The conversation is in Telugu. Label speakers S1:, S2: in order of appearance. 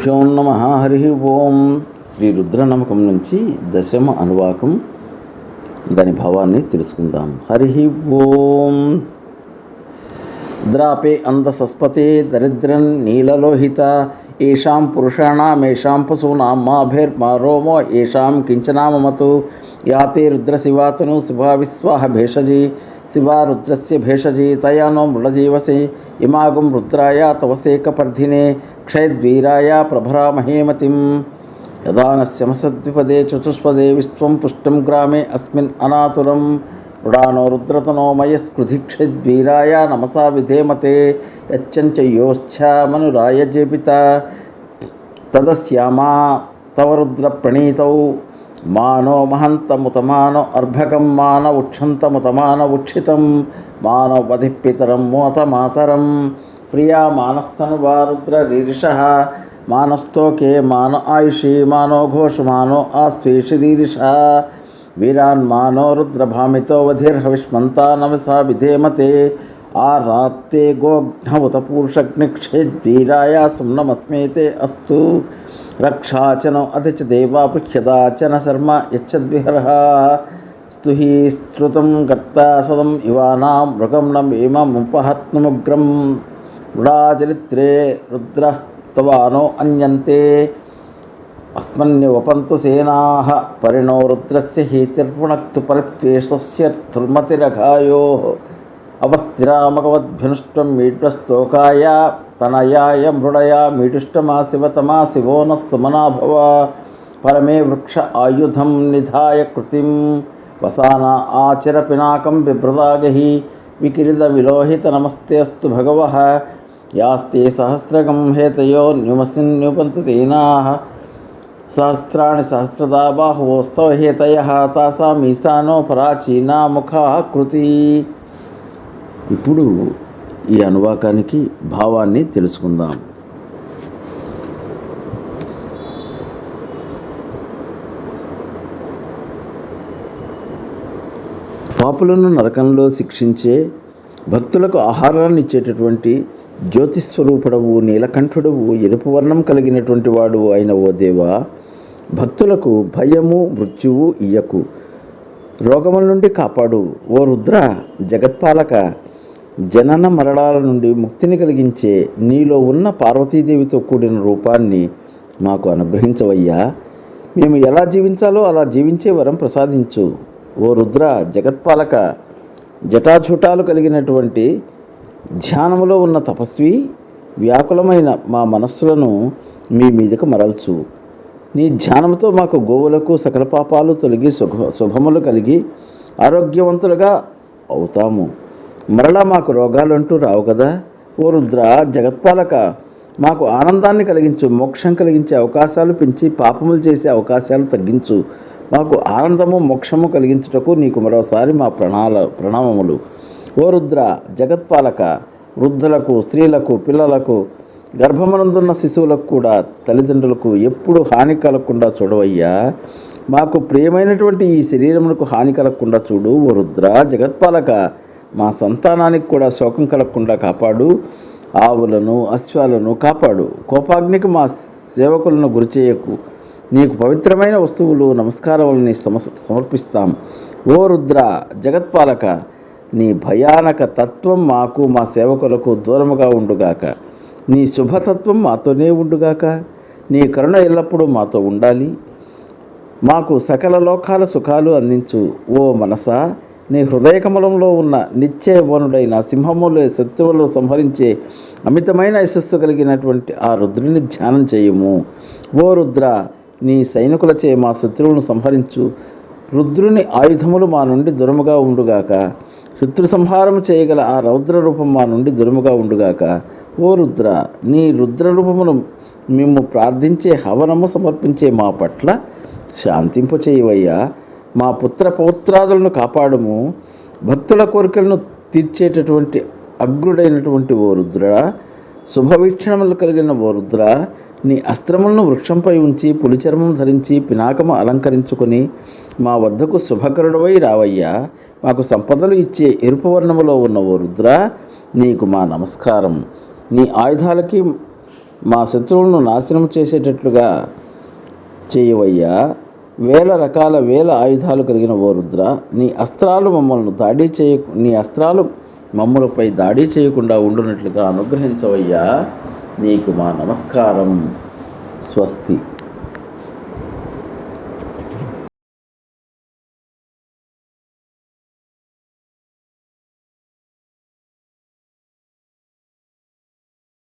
S1: గురుభ్యో నమ హరి ఓం. శ్రీ రుద్రనమకం నుంచి దశమ అనువాకం. దాని భావాన్ని తెలుసుకుందాం. హరి ఓం. ద్రాపే అందసస్పతే దరిద్రన్ నీలలోహిత. ఏషాం పురుషాణమేషాం పశూనాం మాభేర్మా రోమో ఏషాం కించనామమతు. యాతే రుద్రశివాతను శివా విశ్వాహ భేషజీ. शिवा रुद्रस्य भेषजे तया नो मृळजीवसे इमागुम रुद्राया तवसेकपर्धिने क्षयद्वीराया प्रभरा महेमतिम। मतिं यदा नस्यमसद्विपदे चतुष्पदे विश्वं पुष्टं ग्रामे अस्मिन् अनातुरं रुडानो रुद्रतनोमयस्कृधिक्षेद्वीराय नमसा विधेमते यच्चञ्च योच्छामनुराय जेपिता। तदस्यामा तव रुद्र प्रणीतौ మానో మహంతముతమానో అర్భకం మాన ఉక్షంతముతమాన ఉక్షితం మానో పధిపితరం మోత మాతరం ప్రియా మానస్తను వారుద్ర రీరిష మానస్తోకే మాన ఆయుషి మానో ఘోష మానో ఆశ్వేషి రీరిష వీరాన్ మానో రుద్రభామితో వధిర్హవిష్మంతా నమసా విధేమతే ఆ రాత్తే గోఘ్నవుత పూరుషగ్నిక్షేద్వీరాయ సుమ్నమస్మేతే అస్తు రక్షాచనం అతి చ దేవా శర్మ యచ్చద్విహర స్తుహి శ్రుతం కర్త సదం ఇవానాం మృగం నమేమముపహత్నముగ్రం మృడాచరిత్రే రుద్రస్తవానో అన్యంతే అస్మన్యువపంతు సేనా పరిణో రుద్రస్య హీతిర్పుణక్తు పరిత్వేషస్య తుల్మతిరఘాయో అవస్థిరామకవద్భినుష్టం మీడ్వస్తోకాయ తనయాయ మృడయ మీటుష్టమా శివతమా శివో న సుమనాభవ పరమే వృక్ష ఆయుధం నిధాయ కృతిం వసాన ఆచర పినాకం బిభ్రదాగహి వికిరిద విలోహిత నమస్తేస్తు భగవ యాస్తే సహస్రగం హేతయో న్యుమసిన్యుపంతు తేనాః సహస్రాణి సహస్రదా బాహువోస్తవ హేతయ తాసామీశానో పరాచీనా ముఖా కృతి ఇప్పుడు ఈ అనువాకానికి భావాన్ని తెలుసుకుందాం. పాపులను నరకంలో శిక్షించే భక్తులకు ఆహారాన్ని ఇచ్చేటటువంటి జ్యోతిస్వరూపుడవు నీలకంఠుడవు ఎరుపు వర్ణం కలిగినటువంటి వాడు అయిన ఓ దేవా భక్తులకు భయము మృత్యువు ఇయ్యకు. రోగముల నుండి కాపాడు. ఓ రుద్ర జగత్పాలక జనన మరణాల నుండి ముక్తిని కలిగించే నీలో ఉన్న పార్వతీదేవితో కూడిన రూపాన్ని మాకు అనుగ్రహించవయ్యా. మేము ఎలా జీవించాలో అలా జీవించే వరం ప్రసాదించు. ఓ రుద్ర జగత్పాలక జటాజుటాలు కలిగినటువంటి ధ్యానములో ఉన్న తపస్వి వ్యాకులమైన మా మనస్సులను మీ మీదకు మరల్చు. నీ ధ్యానంతో మాకు గోవులకు సకల పాపాలు తొలగి శుభ శుభములు కలిగి ఆరోగ్యవంతులుగా అవుతాము. మరలా మాకు రోగాలంటూ రావు కదా? ఓ రుద్ర జగత్పాలక మాకు ఆనందాన్ని కలిగించు మోక్షం కలిగించే అవకాశాలు పెంచి పాపములు చేసే అవకాశాలు తగ్గించు. మాకు ఆనందము మోక్షము కలిగించుటకు నీకు మరోసారి మా ప్రణాళ ప్రణామములు. ఓ రుద్ర జగత్పాలక వృద్ధులకు స్త్రీలకు పిల్లలకు గర్భమనందున్న శిశువులకు కూడా తల్లిదండ్రులకు ఎప్పుడు హాని కలగకుండా చూడవయ్యా. మాకు ప్రియమైనటువంటి ఈ శరీరమునకు హాని కలగకుండా చూడు ఓ రుద్ర జగత్పాలక. మా సంతానానికి కూడా శోకం కలగకుండా కాపాడు ఆవులను అశ్వాలను కాపాడు. కోపాగ్నికి మా సేవకులను గురిచేయకు నీకు పవిత్రమైన వస్తువులు నమస్కారములని సమ సమర్పిస్తాం. ఓ రుద్ర జగత్పాలక నీ భయానక తత్వం మాకు మా సేవకులకు దూరముగా ఉండుగాక. నీ శుభతత్వం మాతోనే ఉండుగాక. నీ కరుణ ఎల్లప్పుడూ మాతో ఉండాలి. మాకు సకల లోకాల సుఖాలు అందించు ఓ మనసా. నీ హృదయకమలంలో ఉన్న నిత్యవనుడైన సింహములే శత్రువులు సంహరించే అమితమైన యశస్సు కలిగినటువంటి ఆ రుద్రుని ధ్యానం చేయము. ఓ రుద్ర నీ సైనికులచే మా శత్రువులను సంహరించు. రుద్రుని ఆయుధములు మా నుండి దురముగా ఉండుగాక. శత్రు సంహారం చేయగల ఆ రౌద్ర రూపం మా నుండి దురముగా ఉండుగాక. ఓ రుద్ర నీ రుద్ర రూపమును మేము ప్రార్థించే హవనము సమర్పించే మా పట్ల శాంతింపచేయవయ్యా. మా పుత్ర పౌత్రాదులను కాపాడము భక్తుల కోరికలను తీర్చేటటువంటి అగ్రుడైనటువంటి ఓ రుద్ర శుభవీక్షణములు కలిగిన ఓ రుద్ర నీ అస్త్రములను వృక్షంపై ఉంచి పులిచర్మం ధరించి పినాకము అలంకరించుకొని మా వద్దకు శుభకరుడవై రావయ్యా. మాకు సంపదలు ఇచ్చే ఎరుపు వర్ణములో ఉన్న ఓ రుద్ర నీకు మా నమస్కారం. నీ ఆయుధాలకి మా శత్రువులను నాశనం చేసేటట్లుగా చేయవయ్యా. వేల రకాల వేల ఆయుధాలు కలిగిన ఓ రుద్ర నీ అస్త్రాలు మమ్మల్ని దాడి చేయ నీ అస్త్రాలు మమ్మలపై దాడి చేయకుండా ఉండునట్లుగా అనుగ్రహించవయ్యా. నీకు మా నమస్కారం. స్వస్తి.